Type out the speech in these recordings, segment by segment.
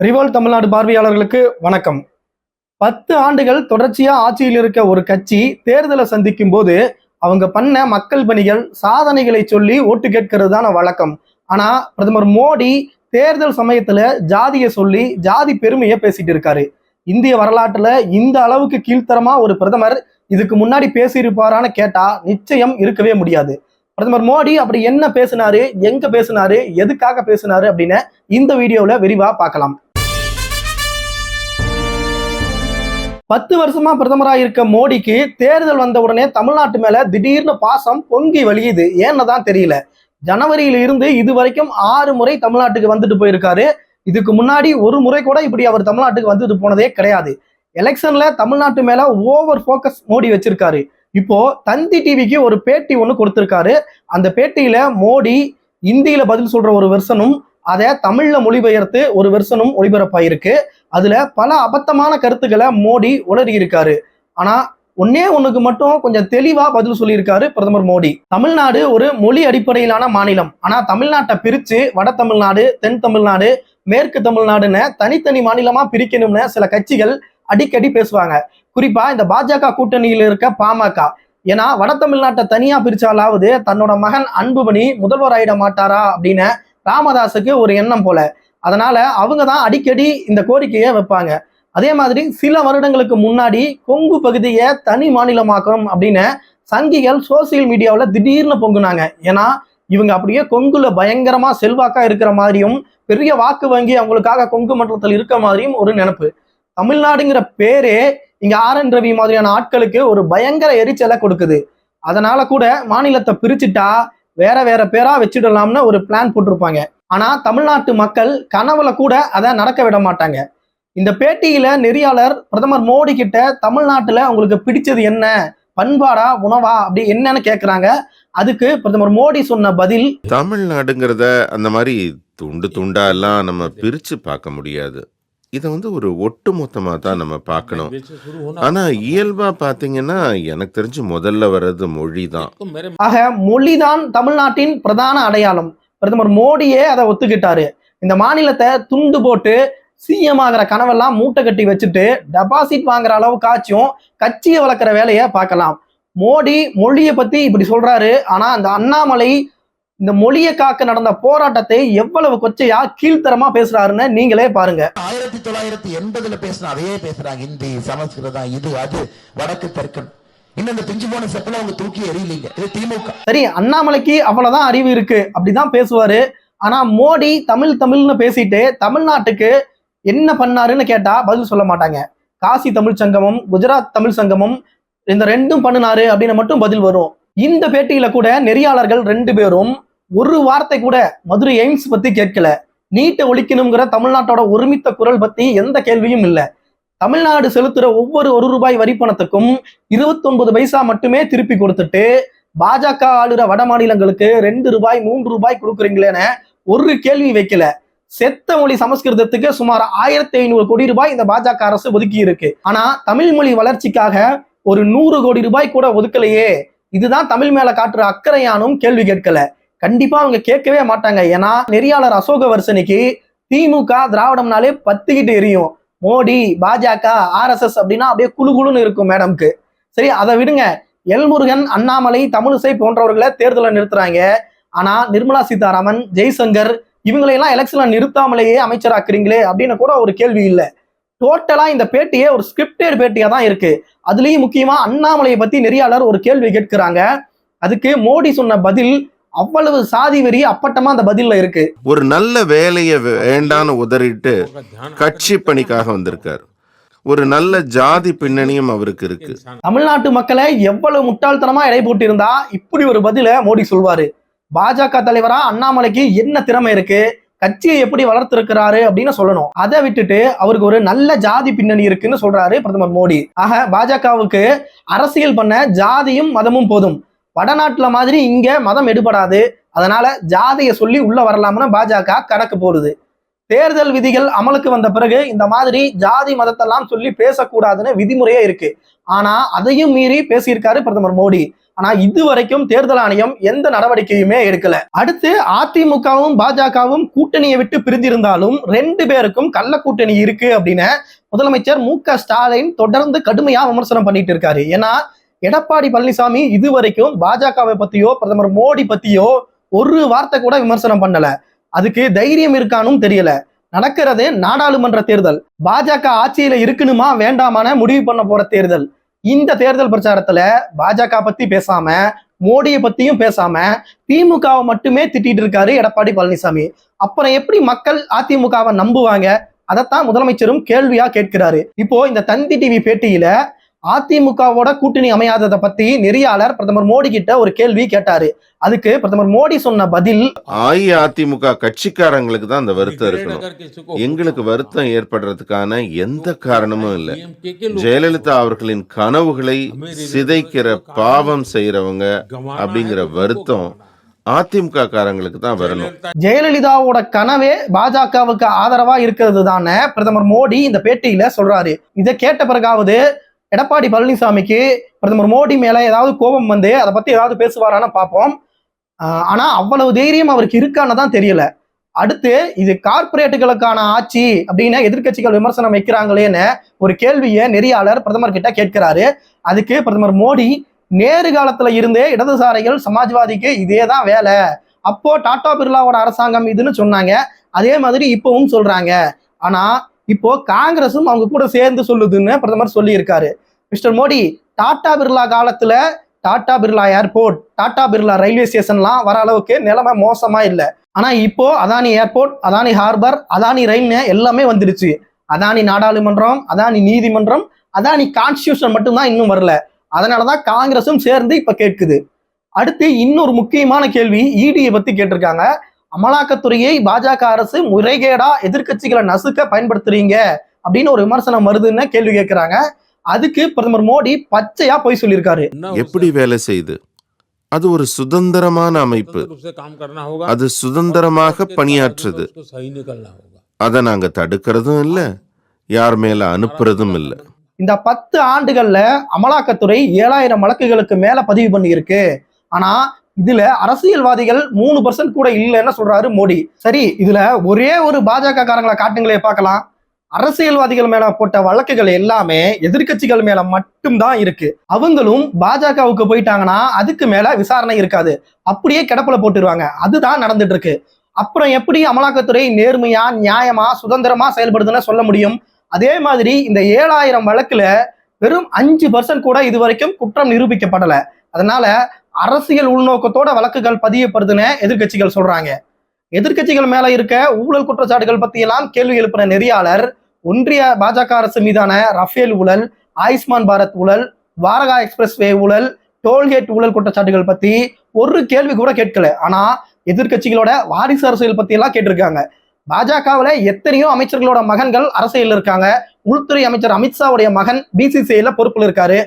ரிவோல் தமிழ்நாடு பார்வையாளர்களுக்கு வணக்கம். பத்து ஆண்டுகள் தொடர்ச்சியா ஆட்சியில் இருக்க ஒரு கட்சி தேர்தலை சந்திக்கும் போது அவங்க பண்ண மக்கள் பணிகள் சாதனைகளை சொல்லி ஓட்டு கேட்கிறது தான வழக்கம். ஆனா பிரதமர் மோடி தேர்தல் சமயத்துல ஜாதியை சொல்லி ஜாதி பெருமையை பேசிட்டு இருக்காரு. இந்திய வரலாற்றுல இந்த அளவுக்கு கீழ்த்தரமா ஒரு பிரதமர் இதுக்கு முன்னாடி பேசியிருப்பாரான்னு கேட்டா நிச்சயம் இருக்கவே முடியாது. பிரதமர் மோடி அப்படி என்ன பேசினாரு எங்க பேசினாரு எதுக்காக பேசினாரு அப்படின்னு இந்த வீடியோவில் விரிவாக பார்க்கலாம். பத்து வருஷமா பிரதமரா இருக்க மோடிக்கு தேர்தல் வந்த உடனே தமிழ்நாட்டு மேல திடீர்னு பாசம் பொங்கி வழியுது. ஏன்னு தான் தெரியல. ஜனவரியில இருந்து இது வரைக்கும் ஆறு முறை தமிழ்நாட்டுக்கு வந்துட்டு போயிருக்காரு. இதுக்கு முன்னாடி ஒரு முறை கூட இப்படி அவர் தமிழ்நாட்டுக்கு வந்துட்டு போனதே கிடையாது. எலெக்ஷன்ல தமிழ்நாட்டு மேல ஓவர் ஃபோக்கஸ் மோடி வச்சிருக்காரு. இப்போ தந்தி டிவிக்கு ஒரு பேட்டி ஒன்று கொடுத்திருக்காரு. அந்த பேட்டியில மோடி இந்தியில பதில் சொல்ற ஒரு வெர்சனும் அதை தமிழ்ல மொழிபெயர்த்து ஒரு வெர்சனும் ஒளிபரப்பாயிருக்கு. அதுல பல அபத்தமான கருத்துக்களை மோடி உளறி இருக்காரு ஆனா ஒன்னே ஒண்ணுக்கு மட்டும் கொஞ்சம் தெளிவா பதில் சொல்லியிருக்காரு பிரதமர் மோடி. தமிழ்நாடு ஒரு மொழி அடிப்படையிலான மாநிலம். ஆனா தமிழ்நாட்டை பிரிச்சு வட தமிழ்நாடு தென் தமிழ்நாடு மேற்கு தமிழ்நாடுன்னு தனித்தனி மாநிலமா பிரிக்கணும்னு சில கட்சிகள் அடிக்கடி பேசுவாங்க. குறிப்பா இந்த பாஜக கூட்டணியில் இருக்க பாமக. ஏன்னா வட தமிழ்நாட்டை தனியா பிரிச்சாலாவது தன்னோட மகன் அன்புமணி முதல்வர் ஆயிட மாட்டாரா அப்படின்னு ராமதாஸுக்கு ஒரு எண்ணம் போல. அதனால அவங்க தான் அடிக்கடி இந்த கோரிக்கையை வைப்பாங்க. அதே மாதிரி சில வருடங்களுக்கு முன்னாடி கொங்கு பகுதியை தனி மாநிலமாக்கணும் அப்படின்னு சங்கிகள் சோசியல் மீடியாவில் திடீர்னு பொங்குனாங்க. ஏன்னா இவங்க அப்படியே கொங்குல பயங்கரமா செல்வாக்கா இருக்கிற மாதிரியும் பெரிய வாக்கு வங்கி அவங்களுக்காக கொங்கு மண்டலத்தில் இருக்க மாதிரியும் ஒரு நினைப்பு. தமிழ்நாடுங்கிற பேரே இங்க ஆர் என் ரவி மாதிரியான ஆட்களுக்கு ஒரு பயங்கர எரிச்சலை கொடுக்குது. அதனால கூட மாநிலத்தை பிரிச்சுட்டா வேற வேற பேரா வச்சிடலாம்னு ஒரு பிளான் போட்டிருப்பாங்க. ஆனா தமிழ்நாட்டு மக்கள் கனவுல கூட அதை நடக்க விட மாட்டாங்க. இந்த பேட்டியில நெறியாளர் பிரதமர் மோடி கிட்ட தமிழ்நாட்டுல உங்களுக்கு பிடிச்சது என்ன? பண்பாடா? உணவா? அப்படி என்னன்னு கேக்குறாங்க. அதுக்கு பிரதமர் மோடி சொன்ன பதில் தமிழ்நாடுங்கிறத அந்த மாதிரி துண்டு துண்டா எல்லாம் நம்ம பிரிச்சு பார்க்க முடியாது. இதை வந்து ஒரு ஒட்டுமொத்தமா தான் நம்ம பார்க்கணும். ஆனா இயல்பா பாத்தீங்கன்னா எனக்கு தெரிஞ்சு முதல்ல வர்றது மொழி தான் ஆக மொழிதான் தமிழ்நாட்டின் பிரதான அடையாளம். பிரதமர் மோடியே அதை ஒத்துக்கிட்டாரு. இந்த மாநிலத்தை துண்டு போட்டு சிஎம் ஆகிற கனவெல்லாம் மூட்டை கட்டி வச்சுட்டு டெபாசிட் வாங்குற அளவுக்காச்சும் கட்சியை வளர்க்குற வேலையை பார்க்கலாம். மோடி மொழியை பத்தி இப்படி சொல்றாரு. ஆனா அந்த அண்ணாமலை இந்த மொழியை காக்க நடந்த போராட்டத்தை எவ்வளவு கொச்சையா கீழ்த்தரமா பேசுறாருன்னு நீங்களே பாருங்க. ஆயிரத்தி தொள்ளாயிரத்தி எண்பதுல பேசின அதையே பேசுறாங்க ஹிந்தி சமஸ்கிருதம் இது அது வடக்கு திமுக. சரி அண்ணாமலைக்கு அவ்வளவுதான் அறிவு இருக்கு. அப்படிதான் பேசுவாரு. ஆனா மோடி தமிழ் தமிழ்னு பேசிட்டு தமிழ்நாட்டுக்கு என்ன பண்ணாருன்னு கேட்டா பதில் சொல்ல மாட்டாங்க. காசி தமிழ் சங்கமம் குஜராத் தமிழ் சங்கமம் இந்த ரெண்டும் பண்ணினாரு அப்படின்னு மட்டும் பதில் வரும். இந்த பேட்டியில கூட நெறியாளர்கள் ரெண்டு பேரும் ஒரு வார்த்தை கூட மதுரை எய்ம்ஸ் பத்தி கேட்கல. நீட்டை ஒழிக்கணுங்கிற தமிழ்நாட்டோட ஒருமித்த குரல் பத்தி எந்த கேள்வியும் இல்லை. தமிழ்நாடு செலுத்துற ஒவ்வொரு ஒரு ரூபாய் வரி பணத்துக்கும் இருபத்தொன்பது பைசா மட்டுமே திருப்பி கொடுத்துட்டு பாஜக ஆளுற வட மாநிலங்களுக்கு ரெண்டு ரூபாய் மூன்று ரூபாய் கொடுக்குறீங்களேன்னு ஒரு கேள்வி வைக்கல. செத்த மொழி சமஸ்கிருதத்துக்கு சுமார் ஆயிரத்தி ஐநூறு கோடி ரூபாய் இந்த பாஜக அரசு ஒதுக்கி இருக்கு. ஆனா தமிழ் மொழி வளர்ச்சிக்காக ஒரு நூறு கோடி ரூபாய் கூட ஒதுக்கலையே. இதுதான் தமிழ் மேல காட்டுற அக்கறையானும் கேள்வி கேட்கல. கண்டிப்பா அவங்க கேட்கவே மாட்டாங்க. ஏன்னா நெறியாளர் அசோக வர்சனிக்கு திமுக திராவிடம்னாலே பத்துக்கிட்டு எரியும். மோடி பாஜக ஆர்எஸ்எஸ் அப்படின்னா அப்படியே குழு குழுன்னு இருக்கும் மேடம்க்கு. சரி அதை விடுங்க. எல்முருகன் அண்ணாமலை தமிழிசை போன்றவர்களை தேர்தலை நிறுத்துறாங்க. ஆனா நிர்மலா சீதாராமன் ஜெய்சங்கர் இவங்களையெல்லாம் எலெக்ஷன்ல நிறுத்தாமலேயே அமைச்சராக்குறீங்களே அப்படின்னு கூட ஒரு கேள்வி இல்லை. டோட்டலா இந்த பேட்டியே ஒரு ஸ்கிரிப்டட் பேட்டியா தான் இருக்கு. அதுலயும் முக்கியமா அண்ணாமலையை பத்தி நெறியாளர் ஒரு கேள்வி கேட்கிறாங்க. அதுக்கு மோடி சொன்ன பதில் அவ்வளவு சாதி வெறி அப்பட்டமா அந்த பதில்ல இருக்கு. ஒரு நல்ல வேலையை வேண்டான்னு உதறிட்டு கட்சி பணிக்காக வந்திருக்காரு. ஒரு நல்ல ஜாதி பின்னணியும் அவருக்கு இருக்கு. தமிழ்நாட்டு மக்களை எவ்வளவு முட்டாள்தனமா எடை போட்டிருந்தா இப்படி ஒரு பதில மோடி சொல்வாரு. பாஜக தலைவரா அண்ணாமலைக்கு என்ன திறமை இருக்கு? கட்சியை எப்படி வளர்த்திருக்கிறாரு அப்படின்னு சொல்லணும். அதை விட்டுட்டு அவருக்கு ஒரு நல்ல ஜாதி பின்னணி இருக்குன்னு சொல்றாரு பிரதமர் மோடி. ஆக பாஜகவுக்கு அரசியல் பண்ண ஜாதியும் மதமும் போதும். வடநாட்டுல மாதிரி இங்க மதம் எடுபடாது. அதனால ஜாதியை சொல்லி உள்ள வரலாம்னு பாஜக கணக்கு போடுது. தேர்தல் விதிகள் அமலுக்கு வந்த பிறகு இந்த மாதிரி ஜாதி மதத்தெல்லாம் சொல்லி பேசக்கூடாதுன்னு விதிமுறையே இருக்கு. ஆனா அதையும் மீறி பேசியிருக்காரு பிரதமர் மோடி. ஆனா இது வரைக்கும் தேர்தல் ஆணையம் எந்த நடவடிக்கையுமே எடுக்கல. அடுத்து அதிமுகவும் பாஜகவும் கூட்டணியை விட்டு பிரிந்திருந்தாலும் ரெண்டு பேருக்கும் கள்ள கூட்டணி இருக்கு அப்படின்னு முதலமைச்சர் மு க ஸ்டாலின் தொடர்ந்து கடுமையா விமர்சனம் பண்ணிட்டு இருக்காரு. ஏன்னா எடப்பாடி பழனிசாமி இது வரைக்கும் பாஜகவை பத்தியோ பிரதமர் மோடி பத்தியோ ஒரு வார்த்தை கூட விமர்சனம் பண்ணல. அதுக்கு தைரியம் இருக்கானும் தெரியல. நடக்கிறது நாடாளுமன்ற தேர்தல். பாஜக ஆட்சியில இருக்கணுமா வேண்டாமான முடிவு பண்ண போற தேர்தல். இந்த தேர்தல் பிரச்சாரத்துல பாஜக பத்தி பேசாம மோடியை பத்தியும் பேசாம திமுகவை மட்டுமே திட்டிட்டு இருக்காரு எடப்பாடி பழனிசாமி. அப்புறம் எப்படி மக்கள் அதிமுகவை நம்புவாங்க? அதைத்தான் முதலமைச்சரும் கேள்வியா கேட்கிறாரு. இப்போ இந்த தந்தி டிவி பேட்டியில அதிமுகவோட கூட்டணி அமையாததை பத்தி நெறியாளர் பிரதமர் மோடி கிட்ட ஒரு கேள்வி கேட்டாரு. அதுக்கு பிரதமர் மோடி சொன்ன பதில் அஇஅதிமுக கட்சிக்காரங்களுக்கு தான் அந்த வருத்தம் இருக்கணும். எங்களுக்கு வருத்தம் ஏற்படுறதுக்கான எந்த காரணமும் இல்லை. ஜெயலலிதா அவர்களின் கனவுகளை சிதைக்கிற பாவம் செய்யறவங்க அப்படிங்கிற வருத்தம் அதிமுக காரங்களுக்கு தான் வரணும். ஜெயலலிதாவோட கனவே பாஜகவுக்கு ஆதரவா இருக்கிறது தானே பிரதமர் மோடி இந்த பேட்டியில சொல்றாரு. இதை கேட்ட பிறகாவது எடப்பாடி பழனிசாமிக்கு பிரதமர் மோடி மேல ஏதாவது கோபம் வந்து அதை பத்தி ஏதாவது பேசுவாரான்னு பார்ப்போம். ஆனால் ஆனா அவ்வளவு தைரியம் அவருக்கு இருக்கான்னு தான் தெரியல. அடுத்து இது கார்ப்பரேட்டுகளுக்கான ஆட்சி அப்படின்னு எதிர்க்கட்சிகள் விமர்சனம் வைக்கிறாங்களேன்னு ஒரு கேள்வியை நெறியாளர் பிரதமர் கிட்ட கேட்கிறாரு. அதுக்கு பிரதமர் மோடி நேரு காலத்துல இருந்தே இடதுசாரிகள் சமாஜ்வாதிக்கு இதே தான் வேலை. அப்போ டாடா பிர்லாவோட அரசாங்கம் இதுன்னு சொன்னாங்க. அதே மாதிரி இப்பவும் சொல்றாங்க. ஆனா இப்போ காங்கிரஸும் அவங்க கூட சேர்ந்து சொல்லுதுன்னு பிரதமர் சொல்லியிருக்காரு. மிஸ்டர் மோடி டாடா பிர்லா காலத்துல டாடா பிர்லா ஏர்போர்ட் டாடா பிர்லா ரயில்வே ஸ்டேஷன்லாம் வர அளவுக்கு நிலைமை மோசமா இல்லை. ஆனா இப்போ அதானி ஏர்போர்ட் அதானி ஹார்பர் அதானி ரயில்னு எல்லாமே வந்துடுச்சு. அதானி நாடாளுமன்றம் அதானி நீதிமன்றம் அதானி கான்ஸ்டியூஷன் மட்டும்தான் இன்னும் வரல. அதனாலதான் காங்கிரஸும் சேர்ந்து இப்ப கேட்குது. அடுத்து இன்னொரு முக்கியமான கேள்வி இடியை பத்தி கேட்டிருக்காங்க. அமலாக்கத்துறையை பாஜக அரசு முறைகேடா எதிர்க்கட்சிகளை நசுக்க பயன்படுத்துறீங்க அப்படின்னு ஒரு விமர்சனம் வருதுன்னு கேள்வி கேட்கிறாங்க அதுக்கு பிரதமர் மோடி பச்சையா போய் சொல்லியிருக்காரு. எப்படி வேலை செய்யுது அது ஒரு சுதந்திரமான அமைப்பு. அது சுதந்திரமாக பணியாற்றுது. அதை நாங்க தடுக்கிறதும் இல்ல யார் மேல அனுப்புறதும் இல்ல. இந்த பத்து ஆண்டுகள்ல அமலாக்கத்துறை ஏழாயிரம் வழக்குகளுக்கு மேல பதிவு பண்ணியிருக்கு. ஆனா இதுல அரசியல்வாதிகள் மூணு பர்சன்ட் கூட இல்லைன்னு சொல்றாரு மோடி. சரி இதுல ஒரே ஒரு பாஜக காரங்களை காட்டுங்களே பார்க்கலாம். அரசியல்வாதிகள் மேல போட்ட வழக்குகள் எல்லாமே எதிர்க்கட்சிகள் மேல மட்டும்தான் இருக்கு. அவங்களும் பாஜகவுக்கு போயிட்டாங்கன்னா அதுக்கு மேல விசாரணை இருக்காது. அப்படியே கிடப்புல போட்டுருவாங்க. அதுதான் நடந்துட்டு இருக்கு அப்புறம் எப்படி அமலாக்கத்துறை நேர்மையா நியாயமா சுதந்திரமா செயல்படுதுன்னு சொல்ல முடியும்? அதே மாதிரி இந்த ஏழாயிரம் வழக்குல வெறும் அஞ்சு பர்சன்ட் கூட இது வரைக்கும் குற்றம் நிரூபிக்கப்படல. அதனால அரசியல் உள்நோக்கத்தோட வழக்குகள் பதியப்படுதுன்னு எதிர்க்கட்சிகள் சொல்றாங்க. எதிர்க்கட்சிகள் மேல இருக்க ஊழல் குற்றச்சாட்டுகள் பத்தி எல்லாம் கேள்வி எழுப்பின நெறியாளர் ஒன்றிய பாஜக அரசு மீதான ரஃபேல் ஊழல் ஆயுஷ்மான் பாரத் ஊழல் துவாரகா எக்ஸ்பிரஸ் வே ஊழல் டோல்கேட் ஊழல் குற்றச்சாட்டுகள் பத்தி ஒரு கேள்வி கூட கேட்கல. ஆனா எதிர்க்கட்சிகளோட வாரிசு அரசியல் பத்தி எல்லாம் கேட்டிருக்காங்க. பாஜகவில் எத்தனையோ அமைச்சர்களோட மகன்கள் அரசியல் இருக்காங்க. உள்துறை அமைச்சர் அமித்ஷாவுடைய மகன் பிசிசிஐல பொறுப்பில் இருக்காரு.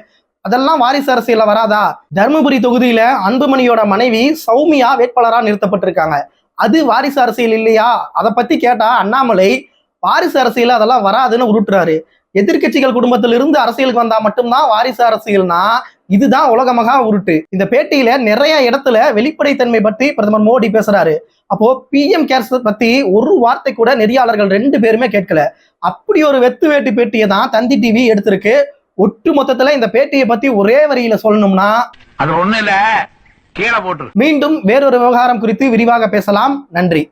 அதெல்லாம் வாரிசு அரசியல வராதா? தருமபுரி தொகுதியில அன்புமணியோட மனைவி சௌமியா வேட்பாளரா நிறுத்தப்பட்டிருக்காங்க. அது வாரிசு அரசியல் இல்லையா? அதை பத்தி கேட்டா அண்ணாமலை வாரிசு அரசியல் அதெல்லாம் வராதுன்னு உருட்டுறாரு. எதிர்க்கட்சிகள் குடும்பத்திலிருந்து அரசியலுக்கு வந்தா மட்டும்தான் வாரிசு அரசியல்னா இதுதான் உலகமகா உருட்டு. இந்த பேட்டியில நிறைய இடத்துல வெளிப்படைத்தன்மை பத்தி பிரதமர் மோடி பேசுறாரு. அப்போ பிஎம் கேர்ஸ் பத்தி ஒரு வார்த்தை கூட நெறியாளர்கள் ரெண்டு பேருமே கேட்கல. அப்படி ஒரு வெத்து வேட்டு பேட்டியை தான் தந்தி டிவி எடுத்திருக்கு. ஒட்டு மொத்தத்துல இந்த பேட்டியை பத்தி ஒரே வரியில சொல்லணும்னா அது ஒண்ணு இல்ல. கீழே போட்டு மீண்டும் வேறொரு விவகாரம் குறித்து விரிவாக பேசலாம். நன்றி.